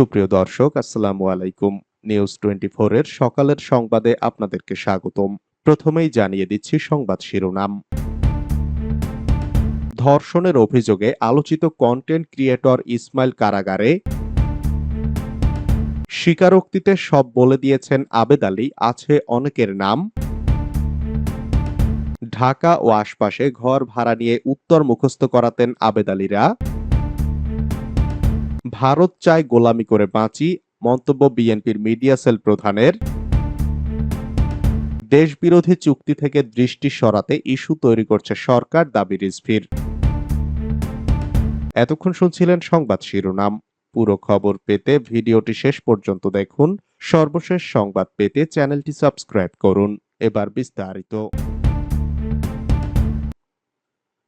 সুপ্রিয় দর্শক, আসসালামু আলাইকুম। নিউজ টোয়েন্টি এর সকালের সংবাদে আপনাদেরকে স্বাগতম। প্রথমেই জানিয়ে দিচ্ছি সংবাদ শিরোনাম। ধর্ষণের অভিযোগে আলোচিত কন্টেন্ট ক্রিয়েটর ইসমাইল কারাগারে। স্বীকারোক্তিতে সব বলে দিয়েছেন আবেদ আলী, আছে অনেকের নাম। ঢাকা ও আশপাশে ঘর ভাড়া নিয়ে উত্তর মুখস্থ করাতেন আবেদ আলীরা। ভারত চায় গোলামি করে বাঁচি, মন্তব্য বিএনপির মিডিয়া সেল প্রধানের। দেশবিরোধী চুক্তি থেকে দৃষ্টি সরাতে ইস্যু তৈরি করছে সরকার, দাবি রিজভির। এতক্ষণ শুনছিলেন সংবাদ শিরোনাম। পুরো খবর পেতে ভিডিওটি শেষ পর্যন্ত দেখুন। সর্বশেষ সংবাদ পেতে চ্যানেলটি সাবস্ক্রাইব করুন। এবার বিস্তারিত।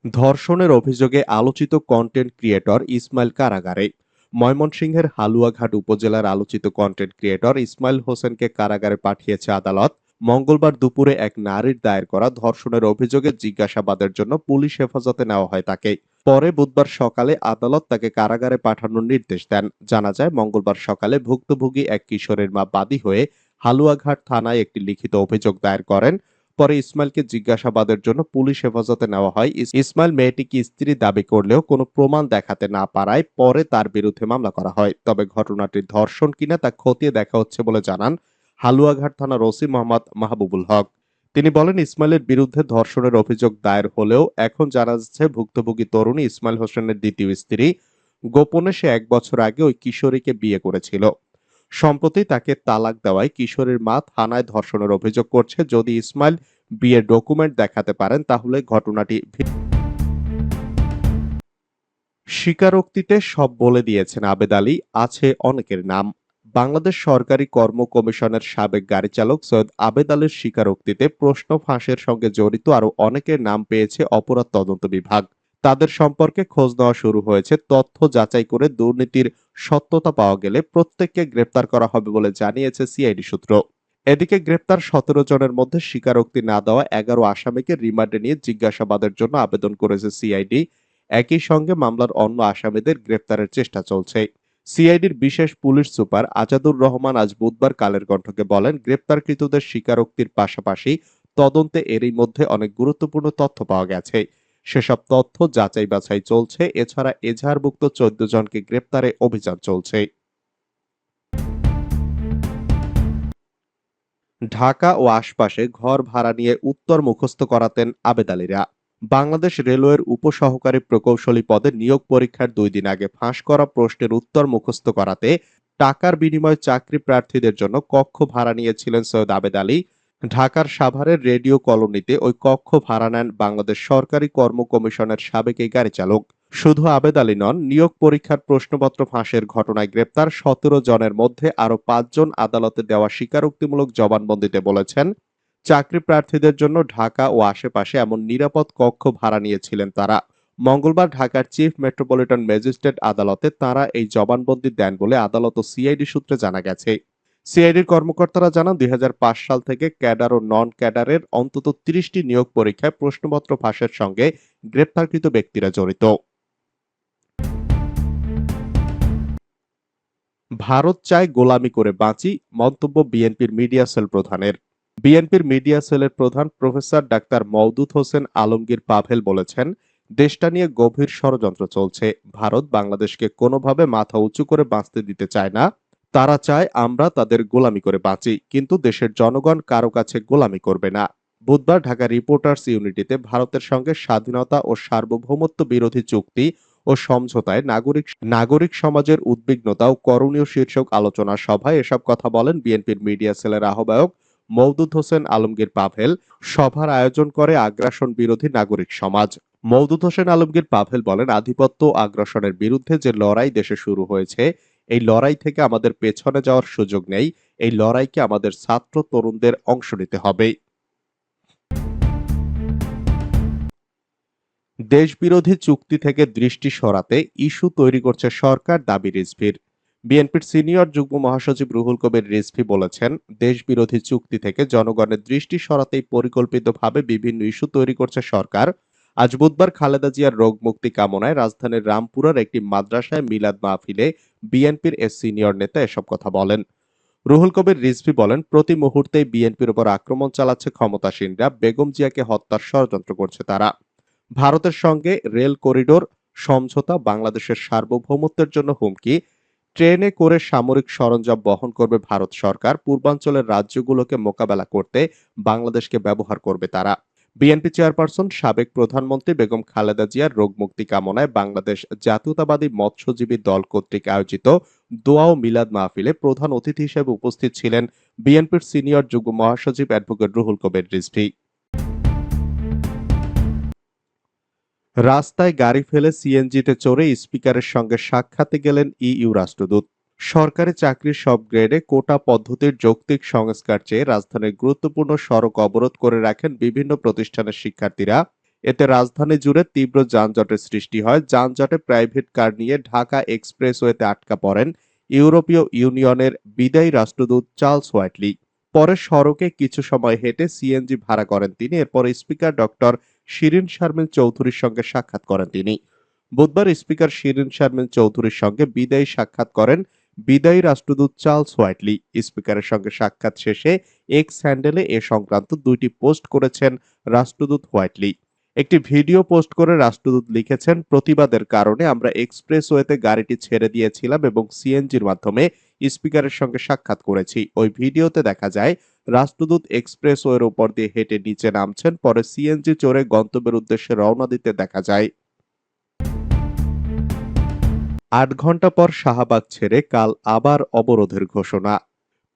ধর্ষণের অভিযোগে আলোচিত কন্টেন্ট ক্রিয়েটর ইসমাইল কারাগারে। ময়মনসিংহের হালুয়াঘাট উপজেলার আলোচিত কন্টেন্ট ক্রিয়েটর ইসমাইল হোসেনকে কারাগারে পাঠিয়েছে আদালত। মঙ্গলবার দুপুরে এক নারীর দায়ের করা ধর্ষণের অভিযোগে জিজ্ঞাসাবাদের জন্য পুলিশ হেফাজতে নেওয়া হয় তাকে। পরে বুধবার সকালে আদালত তাকে কারাগারে পাঠানোর নির্দেশ দেন। জানা যায়, মঙ্গলবার সকালে ভুক্তভোগী এক কিশোরের মা বাদী হয়ে হালুয়াঘাট থানায় একটি লিখিত অভিযোগ দায়ের করেন। পরে ইসমাইলকে জিজ্ঞাসাবাদের জন্য পুলিশ হেফাজতে নেওয়া হয়। ইস- ইসমাইল মেয়েটিকে স্ত্রী দাবি করলেও কোনো প্রমাণ দেখাতে না পারায় পরে তার বিরুদ্ধে মামলা করা হয়। তবে ঘটনাটি ধর্ষণ কিনা তা খতিয়ে দেখা হচ্ছে বলে জানান হালুয়াঘাট থানার ওসি মোহাম্মদ মাহবুবুল হক। তিনি বলেন, ইসমাইলের বিরুদ্ধে ধর্ষণের অভিযোগ দায়ের হলেও এখন জানা যাচ্ছে ভুক্তভোগী তরুণী ইসমাইল হোসেনের দ্বিতীয় স্ত্রী। গোপনে সে এক বছর আগে ওই কিশোরীকে বিয়ে করেছিল। সম্প্রতি তাকে তালাক দেওয়ায় কিশোরীর মা থানায় ধর্ষণের অভিযোগ করছে। যদি ইসমাইল বিয়ের ডকুমেন্ট দেখাতে পারেন, তাহলে ঘটনাটি স্বীকারোক্তিতে সব বলে দিয়েছেন আবেদ আলী। আছে অনেকের নাম। বাংলাদেশ সরকারি কর্ম কমিশনের সাবেক গাড়ি চালক সৈয়দ আবেদ আলীর স্বীকারোক্তিতে প্রশ্ন ফাঁসের সঙ্গে জড়িত আরও অনেকের নাম পেয়েছে অপরাধ তদন্ত বিভাগ। তাদের সম্পর্কে খোঁজ নেওয়া শুরু হয়েছে। তথ্য যাচাই করে দুর্নীতির সত্যতা পাওয়া গেলে প্রত্যেককে গ্রেপ্তার করা হবে বলে জানিয়েছে সিআইডি সূত্র। এদিকে গ্রেপ্তার সতেরো জনের মধ্যে স্বীকারোক্তি না দেওয়া এগারো আসামিকে রিমান্ডে নিয়ে জিজ্ঞাসাবাদের জন্য আবেদন করেছে সিআইডি। একই সঙ্গে মামলার অন্য আসামিদের গ্রেপ্তারের চেষ্টা চলছে। সিআইডির বিশেষ পুলিশ সুপার আজাদুর রহমান আজ বুধবার কালের কণ্ঠকে বলেন, গ্রেপ্তারকৃতদের স্বীকারোক্তির পাশাপাশি তদন্তে এরই মধ্যে অনেক গুরুত্বপূর্ণ তথ্য পাওয়া গেছে। সেসব তথ্য যাচাই বাছাই চলছে। এছাড়া এজাহারভুক্ত চোদ্দ জনকে গ্রেপ্তারে অভিযান চলছে। ঢাকা ও আশপাশে ঘর ভাড়া নিয়ে উত্তর মুখস্থ করাতেন আবেদ আলীরা বাংলাদেশ রেলওয়ের উপসহকারী প্রকৌশলী পদে নিয়োগ পরীক্ষার দুই দিন আগে ফাঁস করা প্রশ্নের উত্তর মুখস্থ করাতে টাকার বিনিময়ে চাকরি প্রার্থীদের জন্য কক্ষ ভাড়া নিয়েছিলেন সৈয়দ আবেদ আলী। ঢাকার সাভারের রেডিও কলোনিতে ওই কক্ষ ভাড়া নেন বাংলাদেশ সরকারি কর্ম কমিশনের সাবেক এই গাড়ি চালক। শুধু আবেদ আলী নন, নিয়োগ পরীক্ষার প্রশ্নপত্র ফাঁসের ঘটনায় গ্রেপ্তার সতেরো জনের মধ্যে আরও পাঁচজন আদালতে দেওয়া স্বীকারোক্তিমূলক জবানবন্দিতে বলেছেন, চাকরি প্রার্থীদের জন্য ঢাকা ও আশেপাশে এমন নিরাপদ কক্ষ ভাড়া নিয়েছিলেন তারা। মঙ্গলবার ঢাকার চিফ মেট্রোপলিটন ম্যাজিস্ট্রেট আদালতে তারা এই জবানবন্দি দেন বলে আদালত ও সিআইডি সূত্রে জানা গেছে। সিআইডির কর্মকর্তারা জানান, দুই হাজার পাঁচ সাল থেকে ক্যাডার ও নন ক্যাডারের অন্তত তিরিশটি নিয়োগ পরীক্ষায় প্রশ্নপত্র ফাঁসের সঙ্গে গ্রেপ্তারকৃত ব্যক্তিরা জড়িত। ভারত চায় গোলামি করে বাঁচি, মন্তব্য বিএনপির মিডিয়া সেল প্রধানের। বিএনপির মিডিয়া সেলের প্রধান প্রফেসর ডাক্তার মওদুদ হোসেন আলমগীর পাভেল বলেছেন, দেশটা নিয়ে গভীর ষড়যন্ত্র চলছে। ভারত বাংলাদেশকে কোনোভাবে মাথা উঁচু করে বাঁচতে দিতে চায় না। তারা চায় আমরা তাদের গোলামি করে বাঁচি, কিন্তু দেশের জনগণ কারও কাছে গোলামি করবে না। বুধবার ঢাকা রিপোর্টার্স ইউনিটিতে ভারতের সঙ্গে স্বাধীনতা ও সার্বভৌমত্ব বিরোধী চুক্তি ও সমঝোতায় নাগরিক নাগরিক সমাজের উদ্বিগ্নতা ও করণীয় শীর্ষক আলোচনা সভায় এসব কথা বলেন বিএনপির মিডিয়া সেলের আহ্বায়ক মওদুদ হোসেন আলমগীর পাভেল। সভার আয়োজন করে আগ্রাসন বিরোধী নাগরিক সমাজ। মওদুদ হোসেন আলমগীর পাভেল বলেন, আধিপত্য আগ্রাসনের বিরুদ্ধে যে লড়াই দেশে শুরু হয়েছে এই লড়াই থেকে আমাদের পেছনে যাওয়ার সুযোগ নেই। এই লড়াইকে আমাদের ছাত্র তরুণদের অংশ নিতে হবে। দেশবিরোধী চুক্তি থেকে দৃষ্টি সরাতে ইস্যু তৈরি করছে সরকার, দাবি রিজভির। বিএনপির সিনিয়র যুগ্ম মহাসচিব রুহুল কবির রিজভি বলেছেন, দেশবিরোধী চুক্তি থেকে জনগণের দৃষ্টি সরাতেই পরিকল্পিতভাবে বিভিন্ন ইস্যু তৈরি করছে সরকার। আজ বুধবার খালেদা জিয়ার রোগ মুক্তি কামনায় রাজধানীর রামপুরার একটি মাদ্রাসায় মিলাদ মাহফিলে বিএনপির এ সিনিয়র নেতা এসব কথা বলেন। রুহুল কবির রিজভি বলেন, প্রতি মুহূর্তেই বিএনপির উপর আক্রমণ চালাচ্ছে ক্ষমতাসীনরা, বেগম জিয়াকে হত্যার ষড়যন্ত্র করছে তারা। ভারতের সঙ্গে রেল করিডোর, সমঝোতা, বাংলাদেশের সার্বভৌমত্বের জন্য হুমকি, ট্রেনে করে সামরিক সরঞ্জাম বহন করবে ভারত সরকার, পূর্বাঞ্চলের রাজ্যগুলোকে মোকাবেলা করতে বাংলাদেশকে ব্যবহার করবে তারা। বিএনপি চেয়ারপারসন, সাবেক প্রধানমন্ত্রী বেগম খালেদা জিয়ার রোগ মুক্তি কামনায় বাংলাদেশ জাতীয়তাবাদী মৎস্যজীবী দল কর্তৃক আয়োজিত দোয়া ও মিলাদ মাহফিলে প্রধান অতিথি হিসেবে উপস্থিত ছিলেন বিএনপির সিনিয়র যুগ্ম মহাসচিব অ্যাডভোকেট রুহুল কবির রিজভি। রাস্তায় গাড়ি ফেলে সিএনজিতে চড়ে স্পিকারের সঙ্গে সাক্ষাতে গেলেন ইইউ রাষ্ট্রদূত। সরকারি চাকরির সব গ্রেডে কোটা পদ্ধতির যৌক্তিক সংস্কার চেয়ে রাজধানীর গুরুত্বপূর্ণ সড়ক অবরোধ করে রাখেন বিভিন্ন প্রতিষ্ঠানের শিক্ষার্থীরা। এতে রাজধানী জুড়ে তীব্র যানজটের সৃষ্টি হয়। যানজটে প্রাইভেট কার নিয়ে ঢাকা এক্সপ্রেসওয়েতে আটকা পড়েন ইউরোপীয় ইউনিয়নের বিদায়ী রাষ্ট্রদূত চার্লস হোয়াইটলি। পরে সড়কে কিছু সময় হেঁটে সিএনজি ভাড়া করেন তিনি। এরপর স্পিকার ডক্টর শিরিন শারমিন চৌধুরীর সঙ্গে সাক্ষাৎ করেন তিনি। বুধবার স্পিকার শিরিন শারমিন চৌধুরীর সঙ্গে বিদায়ী সাক্ষাৎ করেন বিদায়ী রাষ্ট্রদূত চার্লস হোয়াইটলি স্পিকারের সঙ্গে সাক্ষাৎ শেষে এক্স হ্যান্ডেলে এ সংক্রান্ত দুইটি পোস্ট করেছেন রাষ্ট্রদূত হোয়াইটলি। একটি ভিডিও পোস্ট করে রাষ্ট্রদূত লিখেছেন, প্রতিবাদের কারণে আমরা এক্সপ্রেসওয়েতে গাড়িটি ছেড়ে দিয়েছিলাম এবং সিএনজির মাধ্যমে স্পিকারের সঙ্গে সাক্ষাৎ করেছি। ওই ভিডিওতে দেখা যায়, রাষ্ট্রদূত এক্সপ্রেসওয়ের উপর দিয়ে হেঁটে নিচে নামছেন, পরে সিএনজি চড়ে গন্তব্যের উদ্দেশ্যে রওনা দিতে দেখা যায়। আট ঘণ্টা পর শাহবাগ ছেড়ে কাল আবার অবরোধের ঘোষণা।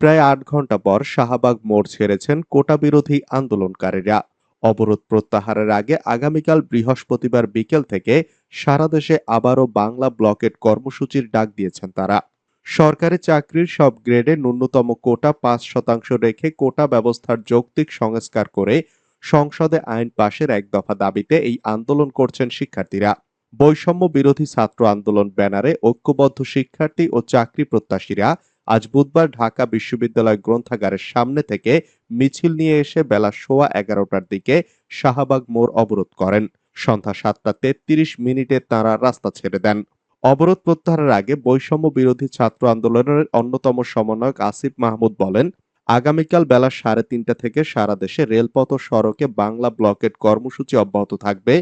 প্রায় আট ঘণ্টা পর শাহবাগ মোড় ছেড়েছেন কোটা বিরোধী আন্দোলনকারীরা। অবরোধ প্রত্যাহারের আগে আগামীকাল বৃহস্পতিবার বিকেল থেকে সারা দেশে আবারও বাংলা ব্লকেট কর্মসূচির ডাক দিয়েছেন তারা। সরকারি চাকরির সব গ্রেডে ন্যূনতম কোটা পাঁচ শতাংশ রেখে কোটা ব্যবস্থার যৌক্তিক সংস্কার করে সংসদে আইন পাশের এক দফা দাবিতে এই আন্দোলন করছেন শিক্ষার্থীরা। বৈষম্য বিরোধী ছাত্র আন্দোলন ব্যানারে ঐক্যবদ্ধ শিক্ষার্থী ও চাকরি প্রত্যাশীরা আজ বুধবার ঢাকা বিশ্ববিদ্যালয় গ্রন্থাগারের সামনে থেকে মিছিল নিয়ে এসে বেলা সোয়া এগারোটার দিকে শাহবাগ মোড় অবরোধ করেন। সন্ধ্যা সাতটা তেত্রিশ মিনিটে তারা রাস্তা ছেড়ে দেন। অবরোধ প্রত্যাহারের আগে বৈষম্য বিরোধী ছাত্র আন্দোলনের অন্যতম সমন্বয়ক আসিফ মাহমুদ বলেন, আগামীকাল বেলা সাড়ে তিনটা থেকে সারা দেশে রেলপথ ও সড়কে বাংলা ব্লকেট কর্মসূচি অব্যাহত থাকবে।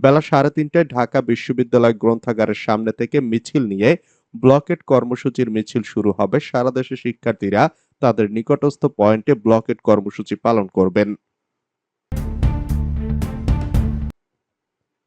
বেলা সাড়ে তিনটায় ঢাকা বিশ্ববিদ্যালয় গ্রন্থাগারের সামনে থেকে মিছিল নিয়ে ব্লকেট কর্মসূচির মিছিল শুরু হবে। সারা দেশে শিক্ষার্থীরা তাদের নিকটস্থ পয়েন্টে ব্লকেট কর্মসূচি পালন করবেন।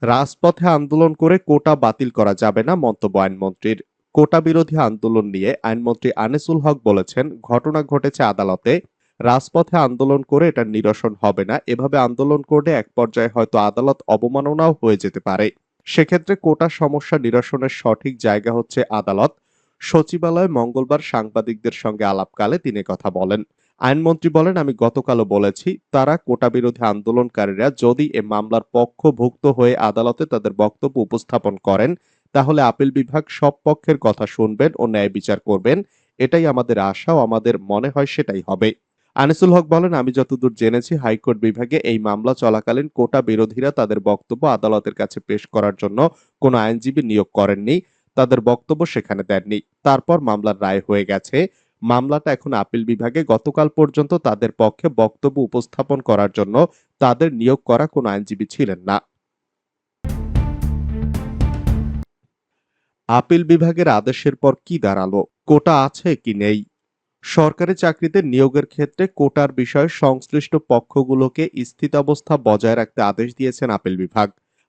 রাজপথে আন্দোলন করে কোটা বাতিল করা যাবে না মন্তব্য আইনমন্ত্রীর। কোটা বিরোধী আন্দোলন নিয়ে আইনমন্ত্রী আনিসুল হক বলেছেন, ঘটনা ঘটেছে আদালতে। রাজপথে আন্দোলন করে এটা নিরসন হবে না। এভাবে আন্দোলন করলে এক পর্যায়ে হয়তো আদালত অবমাননাও হয়ে যেতে পারে। সেক্ষেত্রে কোটা সমস্যা নিরসনের সঠিক জায়গা হচ্ছে আদালত। সচিবালয় মঙ্গলবার সাংবাদিকদের সঙ্গে আলাপকালে তিনি কথা বলেন। আইনমন্ত্রী বলেন, আমি গতকালও বলেছি, তারা কোটা বিরোধী আন্দোলনকারীরা যদি এ মামলার পক্ষভুক্ত হয়ে আদালতে তাদের বক্তব্য উপস্থাপন করেন, তাহলে আপিল বিভাগ সব পক্ষের কথা শুনবেন ও ন্যায় বিচার করবেন। এটাই আমাদের আশা ও আমাদের মনে হয় সেটাই হবে। আনিসুল হক বলেন, আমি যতদূর জেনেছি, হাইকোর্ট বিভাগে এই মামলা চলাকালীন কোটা বিরোধীরা তাদের বক্তব্য আদালতের কাছে পেশ করার জন্য কোনো আইনজীবী নিয়োগ করেননি। তাদের বক্তব্য সেখানে দেননি। তারপর মামলার রায় হয়ে গেছে। মামলাটা এখন আপিল বিভাগে। গতকাল পর্যন্ত তাদের পক্ষে বক্তব্য উপস্থাপন করার জন্য তাদের নিয়োগ করা কোনো আইনজীবী ছিলেন না। আপিল বিভাগের আদেশের পর কি দাঁড়াল? কোটা আছে কি নেই? সরকারি চাকরিতে নিয়োগের ক্ষেত্রে কোটার বিষয়ে সংশ্লিষ্ট পক্ষগুলোকে স্থিতাবস্থা বজায় রাখতে আদেশ দিয়েছেন আপিল বিভাগ।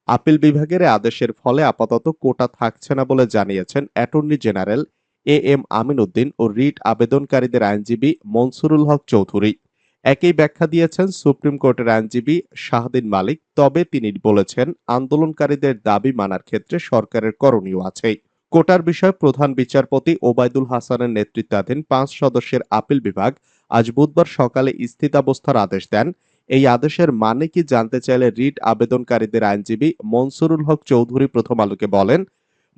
আপিল বিভাগের আদেশের ফলে আপাতত কোটা থাকছে না বলে জানিয়েছেন attorney general A M Amin Uddin O writ আবেদনকারীদের আইনজীবী মনসুরুল হক চৌধুরী। একই ব্যাখ্যা দিয়েছেন সুপ্রিম কোর্টের আইনজীবী শাহদিন মালিক, তবে তিনি বলেছেন, আন্দোলনকারীদের দাবি মানার ক্ষেত্রে সরকারের করণীয় আছে কোটার বিষয়ে প্রধান বিচারপতি ওবায়দুল হাসানের নেতৃত্বাধীন পাঁচ সদস্যের আপিল বিভাগ আজ বুধবার সকালে স্থিতাবস্থার আদেশ দেন। এই আদেশের মানে কি জানতে চাইলে রিট আবেদনকারীদের আইনজীবী মনসুরুল হক চৌধুরী প্রথম আলোকে বলেন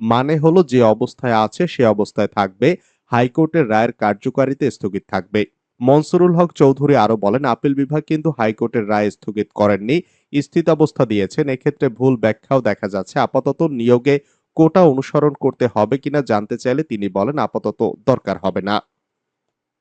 মানে হলো যে অবস্থায় আছে সে অবস্থায় থাকবে, হাইকোর্টের রায়ের কার্যকারিতা স্থগিত থাকবে। মনসুরুল হক চৌধুরী আরও বলেন, আপিল বিভাগ কিন্তু হাইকোর্টের রায় স্থগিত করেননি, স্থিতাবস্থা দিয়েছেন, এক্ষেত্রে ভুল ব্যাখ্যাও দেখা যাচ্ছে, আপাতত নিয়োগে কোটা অনুসরণ করতে হবে কিনা জানতে চাইলে তিনি বলেন আপাতত দরকার হবে না।